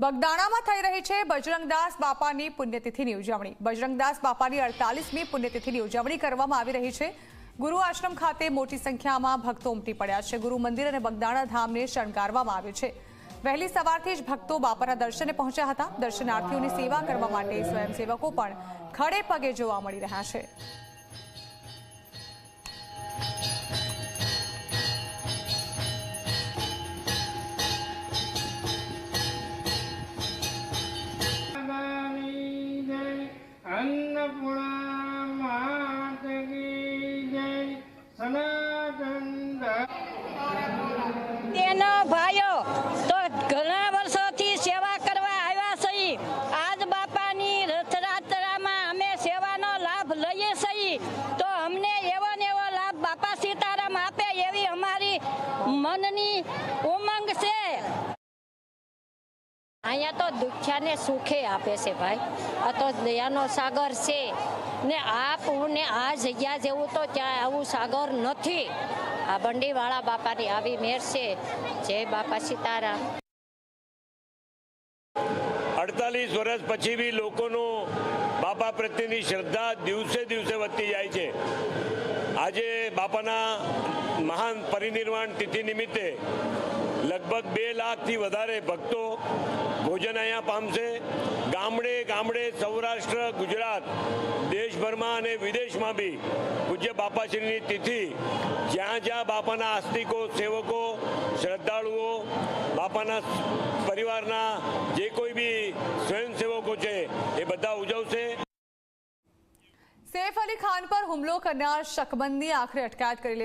બગદાણામાં થઈ રહી છે બજરંગદાસ બાપાની પુણ્યતિથિની ઉજવણી. બજરંગદાસ બાપાની અડતાલીસમી પુણ્યતિથિની ઉજવણી કરવામાં આવી રહી છે. ગુરુ આશ્રમ ખાતે મોટી સંખ્યામાં ભક્તો ઉમટી પડ્યા છે. ગુરુ મંદિર અને બગદાણા ધામને શણગારવામાં આવ્યું છે. વહેલી સવારથી જ ભક્તો બાપાના દર્શને પહોંચ્યા હતા. દર્શનાર્થીઓની સેવા કરવા માટે સ્વયંસેવકો પણ ખડે પગે જોવા મળી રહ્યા છે. મનની ઉમંગ છે. અહીંયા તો દુખ્યાને સુખે આપે છે ભાઈ. આ તો દયાનો સાગર છે. ને આપ હું ને આ જગ્યા જેવું તો ત્યાં આવું સાગર નથી. આ બંડીવાળા બાપાની આવી મેર છે. જય બાપા સીતારામ. અડતાલીસ વર્ષ પછી બી લોકોનો બાપા પ્રત્યેની શ્રદ્ધા દિવસે દિવસે વધતી જાય છે. આજે બાપાના મહાન પરિનિર્વાણ તિથિ નિમિત્તે લગભગ બે લાખથી વધારે ભક્તો ભોજન અહીંયા પામશે. ગામડે ગામડે સૌરાષ્ટ્ર, ગુજરાત, દેશભરમાં અને વિદેશમાં બી પૂજ્ય બાપાશ્રીની તિથિ. જ્યાં જ્યાં બાપાના આસ્તિકો, સેવકો, શ્રદ્ધાળુઓ, બાપાના પરિવારના જે કોઈ બી સ્વયંસેવકો છે એ બધા ઉજવશે સૈફ અલી ખાન પર હુમલો કરનાર શકમંદની આખરે અટકાયત કરી